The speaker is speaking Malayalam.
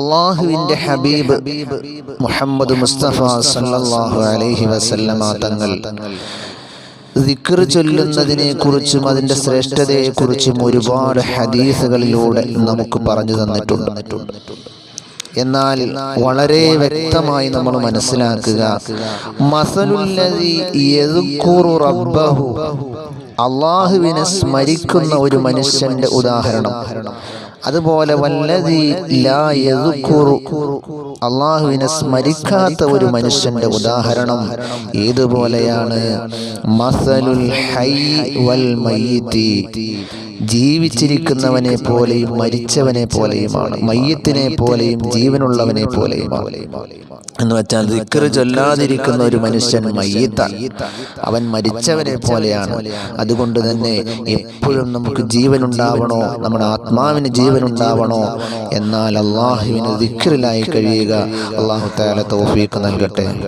അള്ളാഹുവിന്റെ ഹബീബ് മുഹമ്മദ് മുസ്തഫ സല്ലല്ലാഹു അലൈഹി വസല്ലമ തങ്ങൾ ദിക്കർ ചൊല്ലുന്നതിനെ കുറിച്ചും അതിന്റെ ശ്രേഷ്ഠതയെ കുറിച്ചും ഒരുപാട് ഹദീസുകളിലൂടെ നമുക്ക് പറഞ്ഞു തന്നിട്ടുണ്ട്. എന്നാൽ വളരെ വ്യക്തമായി നമ്മൾ മനസ്സിലാക്കുക അള്ളാഹുവിനെ സ്മരിക്കുന്ന ഒരു മനുഷ്യന്റെ ഉദാഹരണം. അതുപോലെ വല്ലതി അള്ളാഹുവിനെ സ്മരിക്കാത്ത ഒരു മനുഷ്യന്റെ ഉദാഹരണം ഏതുപോലെയാണ് മസലുൽ ഹൈ വൽ മയ്യിത്തി. ജീവിച്ചിരിക്കുന്നവനെ പോലെയും മരിച്ചവനെ പോലെയുമാണ്. മയ്യത്തിനെ പോലെയും ജീവനുള്ളവനെ പോലെയുമാണ്. എന്ന് വെച്ചാൽ ദിക്കർ ചൊല്ലാതിരിക്കുന്ന ഒരു മനുഷ്യൻ മയ്യത്താണ് അവൻ മരിച്ചവനെ പോലെയാണ്. അതുകൊണ്ട് തന്നെ എപ്പോഴും നമുക്ക് ജീവൻ ഉണ്ടാവണോ? നമ്മുടെ ആത്മാവിന് ജീവൻ ഉണ്ടാവണോ എന്നാൽ അള്ളാഹുവിന് ദിക്റിലായി കഴിയുക. അള്ളാഹു താല തോഫീക്ക് നൽകട്ടെ.